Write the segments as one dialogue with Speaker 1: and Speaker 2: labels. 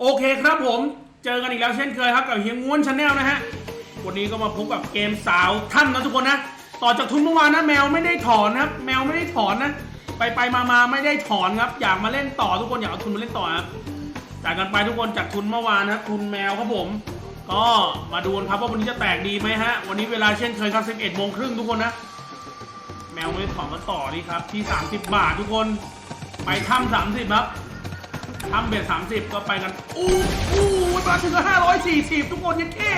Speaker 1: โอเคครับผมเจอกันอีกแล้วเช่นเคยครับกับเฮียง้วนชาแนลนะฮะวันนี้ก็มาพบกับเกมสาวท่านนะทุกคนนะต่อจากทุนเมื่อวานนะแมวไม่ได้ถอนนะครับแมวไม่ได้ถอนนะ ไปไปมามาไม่ได้ถอนครับ อยากมาเล่นต่อทุกคนอยากเอาทุนมาเล่นต่อครับจายกันไปทุกคนจากทุนเมื่อวานนะทุนแมวครับผม ก็มาดูนครับว่าวันนี้จะแตกดีไหมฮะวันนี้เวลาเช่นเคยครับ11โมงครึ่งทุกคนนะแมวไม่ได้ถอนมาต่อนี่ครับที่ 30 บาททุกคน ไปถ้ำ30ครับ ทำเบ็ดสามสิบก็ไปกัน อู้อู้มาถึงห้าร้อยสี่สิบทุกคนยังเท่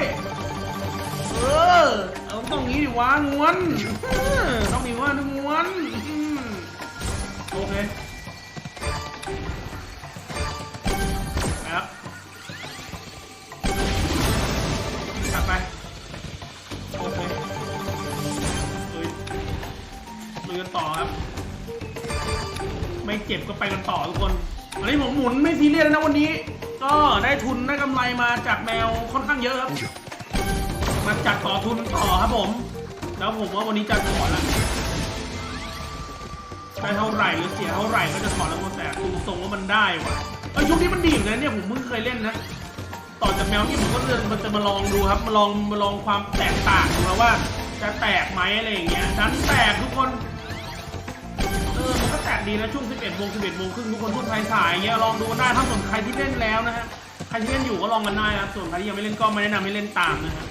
Speaker 1: เออเอาต้องงี้ดิวะงวน ต้องมีว่านะงวนโอเคครับกลับไป โอเคลุยลุยกันต่อครับ ไม่เจ็บก็ไปกันต่อทุกคน อันนี้ผมหมุนไม่ซีเรียสนะวันนี้ ก็ได้ทุนได้กำไรมาจากแมวค่อนข้างเยอะครับ มาจากต่อทุนต่อครับผม แล้วผมว่าวันนี้จะถอนละได้เท่าไหร่หรือเสียเท่าไหร่ก็จะถอนแล้วแต่ดูทรงว่ามันได้ว่ะเอ้ยชุดนี้มันดีนกันเนี่ยผมเพิ่งเคยเล่นนะ ต่อจากแมวที่ผมก็เลือกมันจะมาลองดูครับ มาลองมาลองความแตกต่างดูนะว่า จะแตกไหมอะไรอย่างเงี้ยดันแตกทุกคน ดีนะช่วง 11โมง11โมงครึ่งทุกคนช่วงสายๆอย่างเงี้ยลองดูได้ถ้าส่วนใครที่เล่นแล้วนะฮะใครที่เล่นอยู่ก็ลองกันได้นะครับส่วนใครที่ยังไม่เล่นก็ไม่แนะนำให้เล่นตามนะฮะ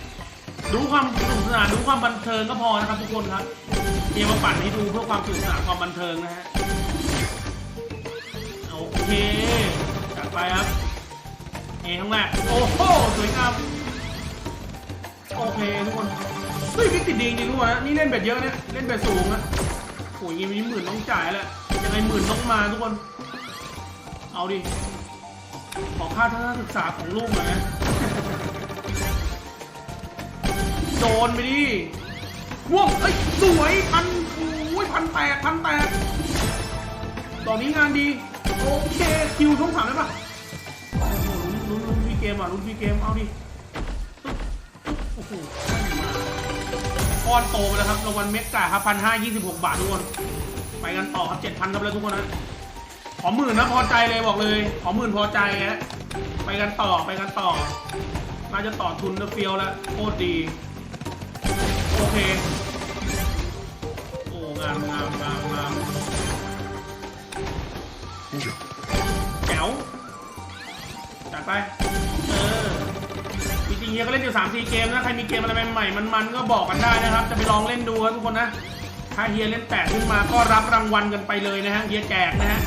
Speaker 1: ดูความสนุกสนานดูความบันเทิงก็พอนะครับทุกคนครับเกมมาปั่นให้ดูเพื่อความสนุกสนานความบันเทิงนะฮะโอเคจัดไปครับเอข้างแรกโอ้โหสวยงามโอเคทุกคนเฮ้ยนี่ติดดีจริงๆทุกคนะนี่เล่นแบบเยอะเนี่ยเล่นแบบสูงนะโอ้ยย่างนี้หมื่นต้องจ่ายแหละ ยังไงหมื่นต้องมาทุกคน เอาดิ ขอค่าทัศนศึกษาของลูกหน่อยนะโดนไปดิม่วงเอ้ย สวยพันโอ้ยพันแปดพันแปดตอนนี้งานดี โอเค คิวช่องสามได้ปะลุ้นลุ้นลุ้นพี่เกมอะลุ้นพี่เกม เอาดิโอ้โหก้อนโตไปแล้วครับรางวัลเมกะครับพันห้ายี่สิบหกบาททุกคน ไปกันต่อครับเจ็ดพันครับแล้วทุกคนนะขอหมื่นนะพอใจเลยบอกเลย ขอหมื่นพอใจฮะไปกันต่อไปกันต่อ น่าจะต่อทุนนะเฟียวแล้วโคตรดี โอเค โอ้งามงามงามงามแจ๋วจัดไป เออ จริงๆเฮียก็เล่นอยู่3 4เกมนะ ใครมีเกมอะไรใหม่ๆมันๆก็บอกกันได้นะครับ จะไปลองเล่นดูครับทุกคนนะ ถ้าเฮียเล่นแตกขึ้นมาก็รับรางวัลกันไปเลยนะฮะเฮียแจกนะฮะ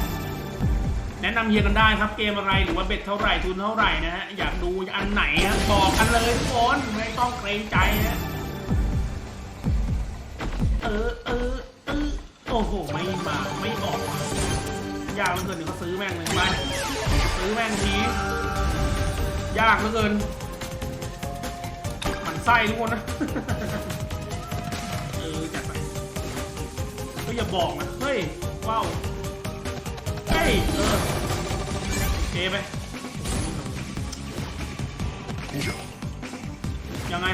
Speaker 1: แนะนำเฮียกันได้ครับเกมอะไรหรือว่าเบ็ดเท่าไหร่ทุนเท่าไหร่นะฮะอยากดูอันไหนฮะบอกกันเลยทุกคนไม่ต้องเกรงใจฮะเออเออเออโอ้โหไม่มาไม่ออกยากเหลือเกินเดี๋ยวก็ซื้อแม่งเลยไปซื้อแม่งทียากเหลือเกินมันไส้ทุกคนนะ อย่าบอกนะเฮ้ยว้าวเฮ้ยเออเทไปยังไง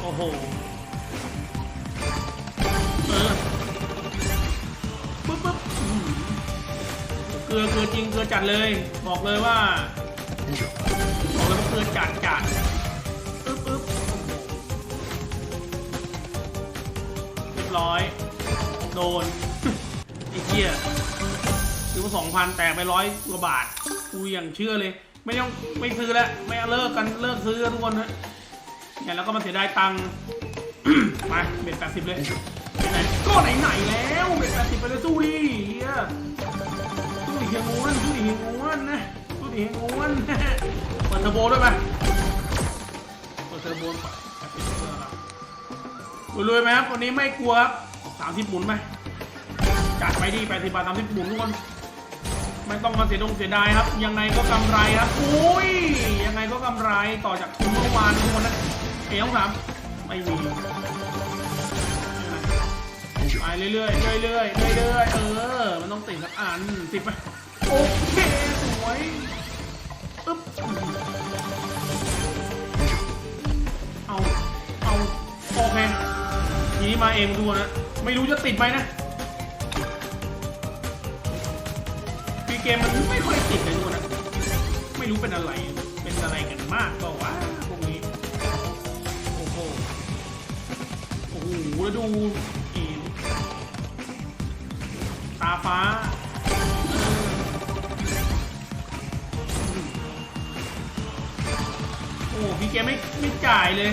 Speaker 1: โอ้โหเออปึ๊บปึ๊บเกลือเกลือจริงเกลือจัดเลย บอกเลยว่าบอกเลยว่าเกลือจัดจัดปึ๊บปึ๊บเรียบร้อย โดนไอ้เหี้ยซื้อมาสองพันแตกไปร้อยกว่าบาทกูยังเชื่อเลย ไม่ต้องไม่ซื้อแล้วไม่เลิกกันเลิกซื้อทุกคนนะเนี่ยแล้วก็มาเสียดายตังค์มาเบ็ดแปดสิบเลยไหนก็ไหนๆแล้วเบ็ดแปดสิบไปเลยสู้ดิเฮียสู้ดิเฮียงวนสู้ดิเฮียงวนนะสู้ดิเฮียงวนเปิดเทอร์โบด้วยไหมเปิดเทอร์โบก่อนแปรวยไหมครับวันนี้ไม่กลัวครับ สามสิบหมุนไหมจัดไปดิแปดสิบบาทสามสิบหมุนทุกคนไม่ต้องมาเสียดงเสียดายครับ ยังไงก็กำไรครับอุ้ยยังไงก็กำไรต่อจากทุนเมื่อวานทุกคนนะเอ๋ต้องสามไม่มีไปเรื่อยๆเรื่อยๆเรื่อยๆเออ มันต้องติดสักอันสิบไปโอเคสวยปึ๊บเอาเอาโอเคทีนี้มาเองดูนะ ไม่รู้จะติดไหมนะปีเกมมันไม่ค่อยติดเลยทุกคนนะ ไม่รู้เป็นอะไร เป็นอะไรกันมากก็ว่าพวกนี้ โอ้โห โอ้โห แล้วดูอีตาฟ้าโอ้พี่เกมไม่ไม่จ่ายเลย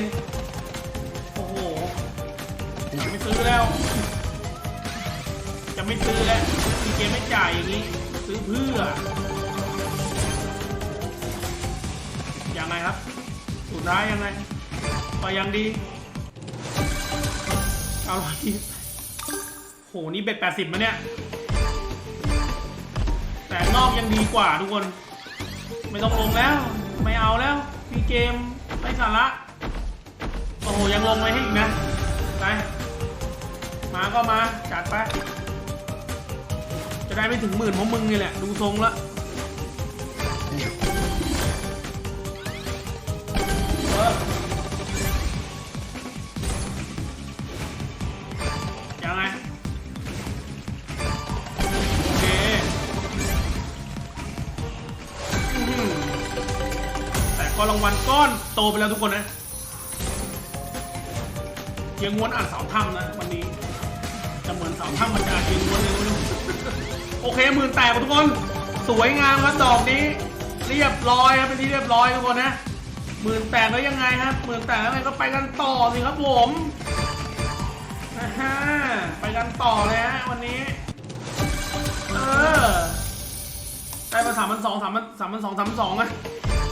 Speaker 1: จะไม่ซื้อแล้ว จะไม่ซื้อแล้วพี่เกมไม่จ่ายอย่างนี้ ซื้อเพื่อ ยังไงครับสุดท้ายยังไงก็ยังดี เอาร้อยยี่โห นี่เบ็ดแปดสิบมาเนี่ย แต่นอกยังดีกว่าทุกคน ไม่ต้องลงแล้ว ไม่เอาแล้วพี่เกมไร้สาระโอ้โห ยังลงไว้ให้อีกนะ ไป มาก็มา จัดไป จะได้ไม่ถึงหมื่นเพราะมึงนี่แหละ ดูทรงละยังไง โอเคแต่ก็รางวัลก้อนโตไปแล้วทุกคนนะยียงวนอ่านสาถ้ำนะวันนี้ จะเหมือนเสาถ้ำมันจะอ่านเยียงวนเลยไม่รู้โอเคหมื่นแตกทุกคน สวยงามครับดอกนี้ เรียบร้อยครับเป็นที่เรียบร้อยทุกคนนะหมื่นแตกแล้วยังไงครับหมื่นแตกแล้วไงก็ไปกันต่อสิครับผมนะฮะไปกันต่อเลยฮะวันนี้ เออได้มาสามพันสองสามพันสามพันสองสามพันสองอะ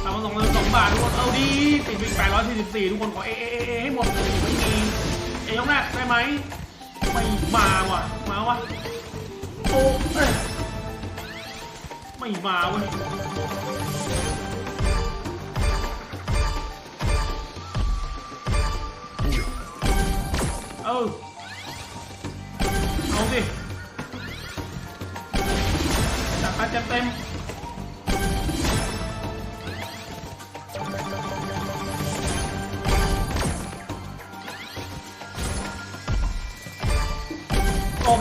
Speaker 1: สามพันสองสองบาททุกคนเอาดีติดไปแปดร้อยสี่สิบสี่ทุกคนขอเอเอเอให้หมดไม่มีเอยกแรกได้ไหม ไม่มาว่ะ มาวะโอ้เอ้ยไม่มาเว้ยเออเอาสิจัดไปเต็มเต็ม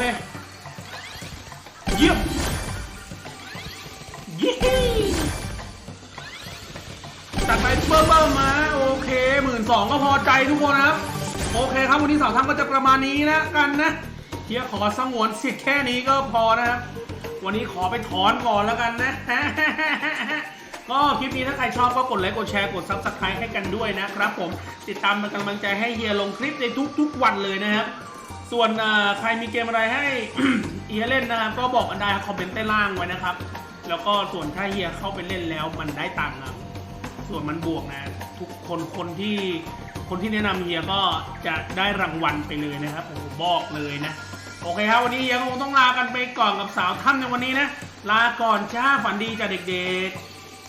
Speaker 1: เคเยี่ยมยี่จัดไปเบิ้มเบิ้มมาโอเคหมื่นสองก็พอใจทุกคนนะครับ โอเคครับวันนี้สาวทั้งก็จะประมาณนี้นะกันนะเทียขอสงวนสิทธิ์แค่นี้ก็พอนะครับ วันนี้ขอไปถอนก่อนแล้วกันนะก็คลิปนี้ถ้าใครชอบก็กดไลค์กดแชร์กดซับสไครต์ให้กันด้วยนะครับผมติดตามเป็นกำลังใจให้เฮียลงคลิปในทุกๆวันเลยนะครับ ส่วนใครมีเกมอะไรให้เฮียเล่นนะครับก็บอกกันได้คอมเมนต์ใต้ล่างไว้นะครับ แล้วก็ส่วนถ้าเฮียเข้าไปเล่นแล้วมันได้ตังค์ครับส่วนมันบวกนะ ทุกคนคนที่คนที่แนะนำเฮียก็จะได้รางวัลไปเลยนะครับผมบอกเลยนะ โอเคครับวันนี้เฮียคงต้องลากันไปก่อนกับสาวท่านในวันนี้นะ ลาก่อนจ้าฝันดีจ้าเด็กๆ